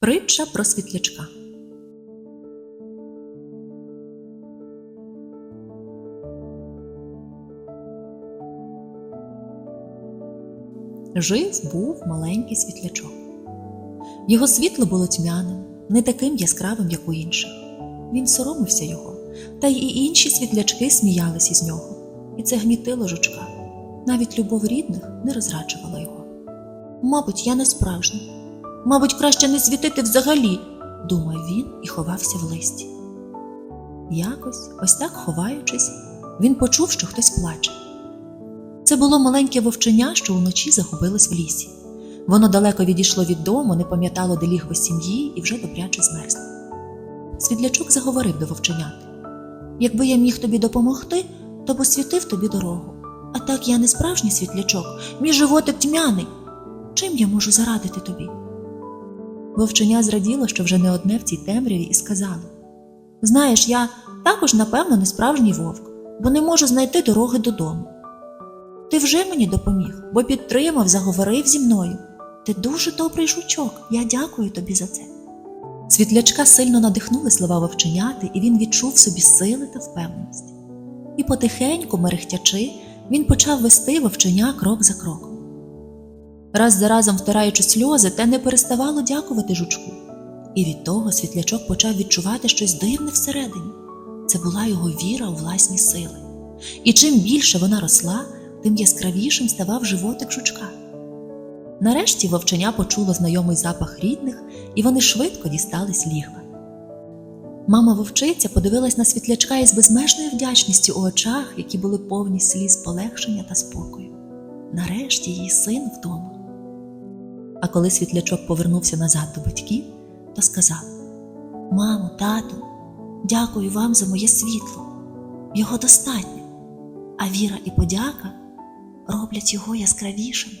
Притча про світлячка. Жив був маленький світлячок. Його світло було тьмяним, не таким яскравим, як у інших. Він соромився його, та й інші світлячки сміялись із нього, і це гнітило жучка. Навіть любов рідних не розраджувала його. Мабуть, я не справжній. Мабуть, краще не світити взагалі, думав він і ховався в листі. Якось, ось так ховаючись, він почув, що хтось плаче. Це було маленьке вовченя, що уночі загубилось в лісі. Воно далеко відійшло від дому, не пам'ятало, де лігво сім'ї і вже добряче змерзло. Світлячок заговорив до вовченяти Якби я міг тобі допомогти, то б освітив тобі дорогу. А так я не справжній світлячок, мій животик тьмяний. Чим я можу зарадити тобі? Вовченя зраділо, що вже не одне в цій темряві, і сказало Знаєш, я також, напевно, не справжній вовк, бо не можу знайти дороги додому. Ти вже мені допоміг, бо підтримав, заговорив зі мною. Ти дуже добрий жучок, я дякую тобі за це. Світлячка сильно надихнули слова вовченяти, і він відчув собі сили та впевненість. І потихеньку, мерехтячи, він почав вести вовченя крок за кроком. Раз за разом втираючи сльози, те не переставало дякувати жучку. І від того світлячок почав відчувати щось дивне всередині. Це була його віра у власні сили. І чим більше вона росла, тим яскравішим ставав животик жучка. Нарешті вовченя почуло знайомий запах рідних, і вони швидко дістались лігва. Мама вовчиця подивилась на світлячка із безмежною вдячністю у очах, які були повні сліз полегшення та спокою. Нарешті її син вдома. А коли світлячок повернувся назад до батьків, то сказав: Мамо, тату, дякую вам за моє світло. Його достатньо, а віра і подяка роблять його яскравішим.